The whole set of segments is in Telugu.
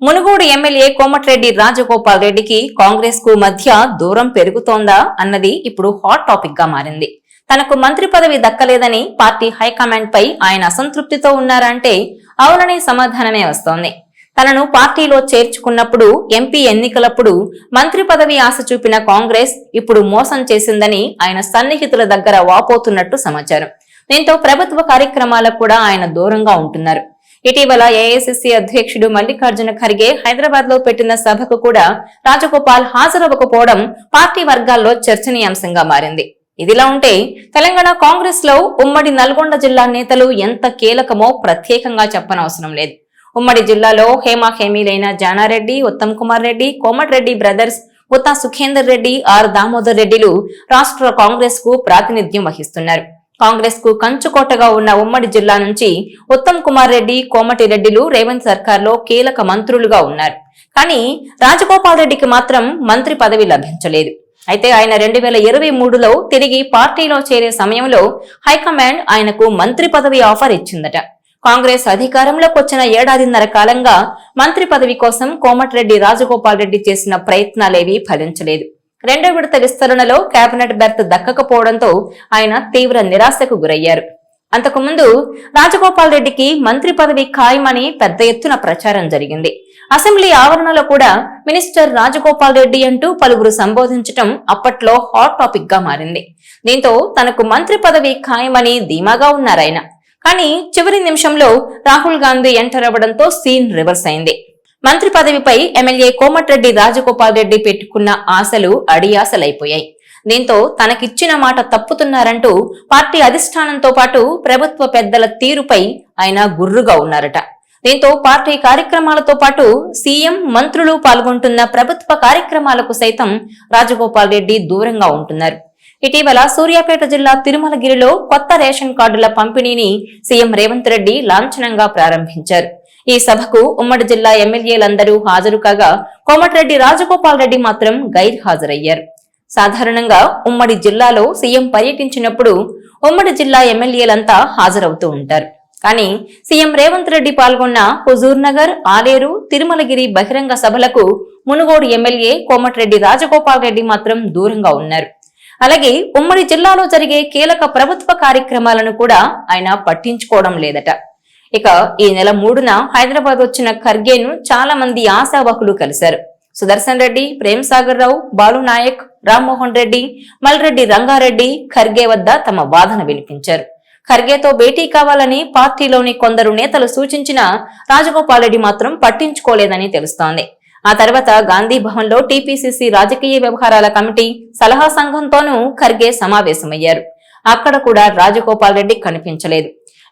మునుగోడు ఎమ్మెల్యే కోమటిరెడ్డి రాజగోపాల్ రెడ్డికి కాంగ్రెస్కు మధ్య దూరం పెరుగుతోందా అన్నది ఇప్పుడు హాట్ టాపిక్గా మారింది. తనకు మంత్రి పదవి దక్కలేదని పార్టీ హైకమాండ్ పై ఆయన అసంతృప్తితో ఉన్నారంటే అవుననే సమాధానమే వస్తోంది. తనను పార్టీలో చేర్చుకున్నప్పుడు ఎంపీ ఎన్నికలప్పుడు మంత్రి పదవి ఆశ చూపిన కాంగ్రెస్ ఇప్పుడు మోసం చేసిందని ఆయన సన్నిహితుల దగ్గర వాపోతున్నట్టు సమాచారం. దీంతో ప్రభుత్వ కార్యక్రమాలకు కూడా ఆయన దూరంగా ఉంటున్నారు. ఇటీవల ఏఐసిసి అధ్యక్షుడు మల్లికార్జున ఖర్గే హైదరాబాద్లో పెట్టిన సభకు కూడా రాజగోపాల్ హాజరవ్వకపోవడం పార్టీ వర్గాల్లో చర్చనీయాంశంగా మారింది. ఇదిలా ఉంటే తెలంగాణ కాంగ్రెస్లో ఉమ్మడి నల్గొండ జిల్లా నేతలు ఎంత కీలకమో ప్రత్యేకంగా చెప్పనవసరం లేదు. ఉమ్మడి జిల్లాలో హేమా హేమీలైన జానారెడ్డి ఉత్తమ్ కుమార్ రెడ్డి కోమటిరెడ్డి బ్రదర్స్ ఉత్తా సుఖేందర్ రెడ్డి ఆర్ దామోదర్ రెడ్డిలు రాష్ట్ర కాంగ్రెస్కు ప్రాతినిధ్యం వహిస్తున్నారు. కాంగ్రెస్కు కంచుకోటగా ఉన్న ఉమ్మడి జిల్లా నుంచి ఉత్తమ్ కుమార్ రెడ్డి కోమటి రెడ్డిలు రేవంత్ సర్కార్లో కీలక మంత్రులుగా ఉన్నారు. కానీ రాజగోపాల్ రెడ్డికి మాత్రం మంత్రి పదవి లభించలేదు. అయితే ఆయన రెండు వేల ఇరవై మూడులో తిరిగి పార్టీలో చేరే సమయంలో హైకమాండ్ ఆయనకు మంత్రి పదవి ఆఫర్ ఇచ్చిందట. కాంగ్రెస్ అధికారంలోకి వచ్చిన ఏడాదిన్నర కాలంగా మంత్రి పదవి కోసం కోమటిరెడ్డి రాజగోపాల్ రెడ్డి చేసిన ప్రయత్నాలేవీ ఫలించలేదు. రెండో విడత విస్తరణలో కేబినెట్ బెర్త్ దక్కకపోవడంతో ఆయన తీవ్ర నిరాశకు గురయ్యారు. అంతకుముందు రాజగోపాల్ రెడ్డికి మంత్రి పదవి ఖాయమని పెద్ద ఎత్తున ప్రచారం జరిగింది. అసెంబ్లీ ఆవరణలో కూడా మినిస్టర్ రాజగోపాల్ రెడ్డి అంటూ పలువురు సంబోధించటం అప్పట్లో హాట్ టాపిక్గా మారింది. దీంతో తనకు మంత్రి పదవి ఖాయమని ధీమాగా ఉన్నారాయన. కానీ చివరి నిమిషంలో రాహుల్ గాంధీ ఎంటర్ అవ్వడంతో సీన్ రివర్స్ అయింది. మంత్రి పదవిపై ఎమ్మెల్యే కోమటిరెడ్డి రాజగోపాల్ రెడ్డి పెట్టుకున్న ఆశలు అడియాసలైపోయాయి. దీంతో తనకిచ్చిన మాట తప్పుతున్నారంటూ పార్టీ అధిష్టానంతో పాటు ప్రభుత్వ పెద్దల తీరుపై ఆయన గుర్రుగా ఉన్నారట. దీంతో పార్టీ కార్యక్రమాలతో పాటు సీఎం మంత్రులు పాల్గొంటున్న ప్రభుత్వ కార్యక్రమాలకు సైతం రాజగోపాల్ రెడ్డి దూరంగా ఉంటున్నారు. ఇటీవల సూర్యాపేట జిల్లా తిరుమలగిరిలో కొత్త రేషన్ కార్డుల పంపిణీని సీఎం రేవంత్ రెడ్డి లాంఛనంగా ప్రారంభించారు. ఈ సభకు ఉమ్మడి జిల్లా ఎమ్మెల్యేలందరూ హాజరు కాగా కోమటిరెడ్డి రాజగోపాల్ రెడ్డి మాత్రం గైర్ హాజరయ్యారు సాధారణంగా ఉమ్మడి జిల్లాలో సీఎం పర్యటించినప్పుడు ఉమ్మడి జిల్లా ఎమ్మెల్యేలంతా హాజరవుతూ ఉంటారు. కానీ సీఎం రేవంత్ రెడ్డి పాల్గొన్న హుజూర్ నగర్ ఆలేరు తిరుమలగిరి బహిరంగ సభలకు మునుగోడు ఎమ్మెల్యే కోమటిరెడ్డి రాజగోపాల్ రెడ్డి మాత్రం దూరంగా ఉన్నారు. అలాగే ఉమ్మడి జిల్లాలో జరిగే కీలక ప్రభుత్వ కార్యక్రమాలను కూడా ఆయన పట్టించుకోవడం లేదట. ఇక ఈ నెల మూడున హైదరాబాద్ వచ్చిన ఖర్గేను చాలా మంది ఆశావహులు కలిశారు. సుదర్శన్ రెడ్డి ప్రేమ్ సాగర్ రావు బాలు నాయక్ రామ్మోహన్ రెడ్డి మల్రెడ్డి రంగారెడ్డి ఖర్గే వద్ద తమ వాదన వినిపించారు. ఖర్గేతో భేటీ కావాలని పార్టీలోని కొందరు నేతలు సూచించిన రాజగోపాల్ రెడ్డి మాత్రం పట్టించుకోలేదని తెలుస్తోంది. ఆ తర్వాత గాంధీ భవన్లో టీపీసీసీ రాజకీయ వ్యవహారాల కమిటీ సలహా సంఘంతోనూ ఖర్గే సమావేశమయ్యారు. అక్కడ కూడా రాజగోపాల్ రెడ్డి కనిపించలేదు.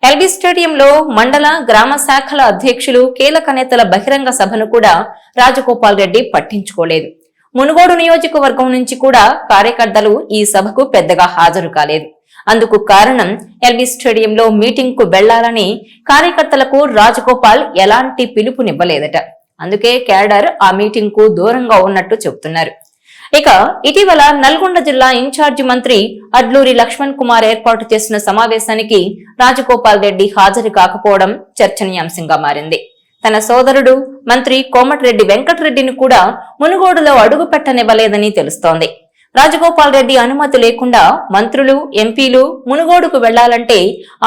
ఎల్బీ స్టేడియంలో మండల గ్రామ శాఖల అధ్యక్షులు కీలక నేతల బహిరంగ సభను కూడా రాజగోపాల్ రెడ్డి పట్టించుకోలేదు. మునుగోడు నియోజకవర్గం నుంచి కూడా కార్యకర్తలు ఈ సభకు పెద్దగా హాజరు కాలేదు. అందుకు కారణం ఎల్బీ స్టేడియంలో మీటింగ్కు వెళ్ళాలని కార్యకర్తలకు రాజగోపాల్ ఎలాంటి పిలుపునివ్వలేదట. అందుకే క్యాడర్ ఆ మీటింగ్కు దూరంగా ఉన్నట్టు చెబుతున్నారు. ఇక ఇటీవల నల్గొండ జిల్లా ఇన్ఛార్జి మంత్రి అడ్లూరి లక్ష్మణ్ కుమార్ ఏర్పాటు చేసిన సమావేశానికి రాజగోపాల్ రెడ్డి హాజరు కాకపోవడం చర్చనీయాంశంగా మారింది. తన సోదరుడు మంత్రి కోమటిరెడ్డి వెంకటరెడ్డిని కూడా మునుగోడులో అడుగు పెట్టనివ్వలేదని తెలుస్తోంది. రాజగోపాల్ రెడ్డి అనుమతి లేకుండా మంత్రులు ఎంపీలు మునుగోడుకు వెళ్ళాలంటే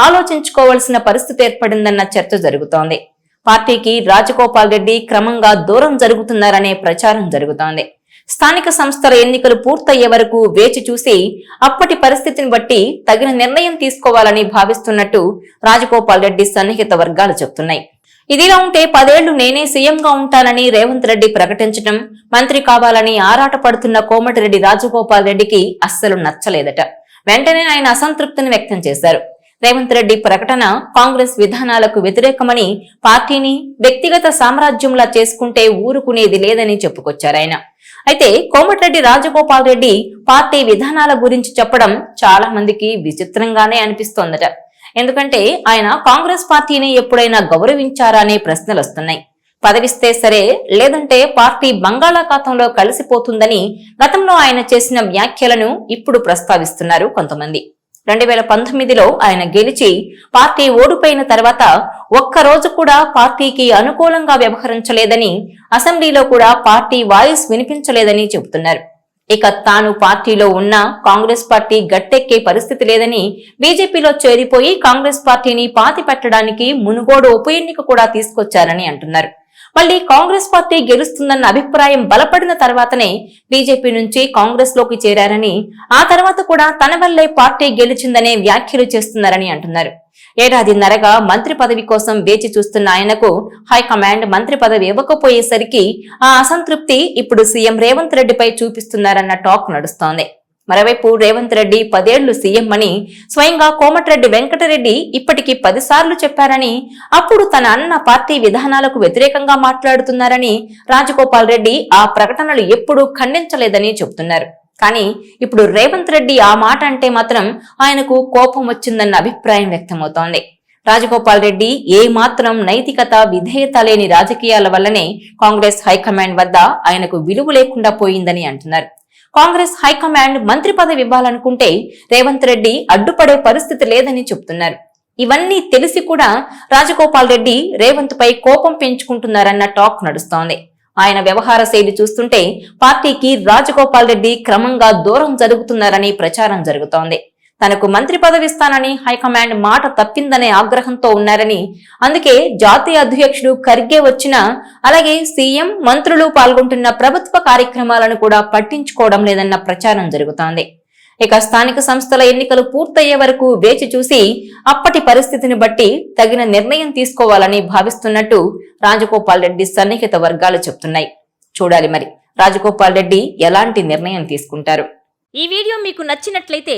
ఆలోచించుకోవాల్సిన పరిస్థితి ఏర్పడిందన్న చర్చ జరుగుతోంది. పార్టీకి రాజగోపాల్ రెడ్డి క్రమంగా దూరం జరుగుతున్నారనే ప్రచారం జరుగుతోంది. స్థానిక సంస్థల ఎన్నికలు పూర్తయ్యే వరకు వేచి చూసి అప్పటి పరిస్థితిని బట్టి తగిన నిర్ణయం తీసుకోవాలని భావిస్తున్నట్టు రాజగోపాల్ రెడ్డి సన్నిహిత వర్గాలు చెబుతున్నాయి. ఇదిలా ఉంటే పదేళ్ళు నేనే సీఎంగా ఉంటానని రేవంత్ రెడ్డి ప్రకటించడం మంత్రి కావాలని ఆరాటపడుతున్న కోమటిరెడ్డి రాజగోపాల్ రెడ్డికి అస్సలు నచ్చలేదట. వెంటనే ఆయన అసంతృప్తిని వ్యక్తం చేశారు. రేవంత్ రెడ్డి ప్రకటన కాంగ్రెస్ విధానాలకు వ్యతిరేకమని పార్టీని వ్యక్తిగత సామ్రాజ్యంలా చేసుకుంటే ఊరుకునేది లేదని చెప్పుకొచ్చారాయన అయితే కోమటిరెడ్డి రాజగోపాల్ రెడ్డి పార్టీ విధానాల గురించి చెప్పడం చాలా మందికి విచిత్రంగానే అనిపిస్తోందట. ఎందుకంటే ఆయన కాంగ్రెస్ పార్టీని ఎప్పుడైనా గౌరవించారా అనే ప్రశ్నలు వస్తున్నాయి పదవిస్తే సరే లేదంటే పార్టీ బంగాళాఖాతంలో కలిసిపోతుందని గతంలో ఆయన చేసిన వ్యాఖ్యలను ఇప్పుడు ప్రస్తావిస్తున్నారు కొంతమంది. రెండు వేల పంతొమ్మిదిలో ఆయన గెలిచి పార్టీ ఓడిపోయిన తర్వాత ఒక్కరోజు కూడా పార్టీకి అనుకూలంగా వ్యవహరించలేదని అసెంబ్లీలో కూడా పార్టీ వాయిస్ వినిపించలేదని చెబుతున్నారు. ఇక తాను పార్టీలో ఉన్న కాంగ్రెస్ పార్టీ గట్టెక్కే పరిస్థితి లేదని బీజేపీలో చేరిపోయి కాంగ్రెస్ పార్టీని పాతి పెట్టడానికి మునుగోడు ఉప ఎన్నిక కూడా తీసుకొచ్చారని అంటున్నారు. మళ్ళీ కాంగ్రెస్ పార్టీ గెలుస్తుందన్న అభిప్రాయం బలపడిన తర్వాతనే బీజేపీ నుంచి కాంగ్రెస్లోకి చేరారని ఆ తర్వాత కూడా తన వల్లే పార్టీ గెలిచిందనే వ్యాఖ్యలు చేస్తున్నారని అంటున్నారు. ఏడాదిన్నరగా మంత్రి పదవి కోసం వేచి చూస్తున్న ఆయనకు హైకమాండ్ మంత్రి పదవి ఇవ్వకపోయేసరికి ఆ అసంతృప్తి ఇప్పుడు సీఎం రేవంత్ రెడ్డిపై చూపిస్తున్నారన్న టాక్ నడుస్తోంది. మరోవైపు రేవంత్ రెడ్డి పదేళ్ళు సీఎం అని స్వయంగా కోమటిరెడ్డి వెంకటరెడ్డి ఇప్పటికి పదిసార్లు చెప్పారని అప్పుడు తన అన్న పార్టీ విధానాలకు వ్యతిరేకంగా మాట్లాడుతున్నారని రాజగోపాల్ రెడ్డి ఆ ప్రకటనలు ఎప్పుడూ ఖండించలేదని చెబుతున్నారు. కానీ ఇప్పుడు రేవంత్ రెడ్డి ఆ మాట అంటే మాత్రం ఆయనకు కోపం వచ్చిందన్న అభిప్రాయం వ్యక్తమవుతోంది. రాజగోపాల్ రెడ్డి ఏ మాత్రం నైతికత విధేయత లేని రాజకీయాల వల్లనే కాంగ్రెస్ హైకమాండ్ వద్ద ఆయనకు విలువ లేకుండా పోయిందని అంటున్నారు. కాంగ్రెస్ హైకమాండ్ మంత్రి పదవి ఇవ్వాలనుకుంటే రేవంత్ రెడ్డి అడ్డుపడే పరిస్థితి లేదని చెబుతున్నారు ఇవన్నీ తెలిసి కూడా రాజగోపాల్ రెడ్డి రేవంత్ పై కోపం పెంచుకుంటున్నారన్న టాక్ నడుస్తోంది. ఆయన వ్యవహార శైలి చూస్తుంటే పార్టీకి రాజగోపాల్ రెడ్డి క్రమంగా దూరం జరుగుతున్నారని ప్రచారం జరుగుతోంది. తనకు మంత్రి పదవిస్తానని హైకమాండ్ మాట తప్పిందనే ఆగ్రహంతో ఉన్నారని అందుకే జాతీయ అధ్యక్షుడు ఖర్గే వచ్చినా అలాగే సీఎం మంత్రులు పాల్గొంటున్న ప్రభుత్వ కార్యక్రమాలను కూడా పట్టించుకోవడం లేదన్న ప్రచారం జరుగుతోంది. ఇక స్థానిక సంస్థల ఎన్నికలు పూర్తయ్యే వరకు వేచి చూసి అప్పటి పరిస్థితిని బట్టి తగిన నిర్ణయం తీసుకోవాలని భావిస్తున్నట్టు రాజగోపాల్ రెడ్డి సన్నిహిత వర్గాలు చెప్తున్నాయి. చూడాలి మరి రాజగోపాల్ రెడ్డి ఎలాంటి నిర్ణయం తీసుకుంటారు. ఈ వీడియో మీకు నచ్చినట్లయితే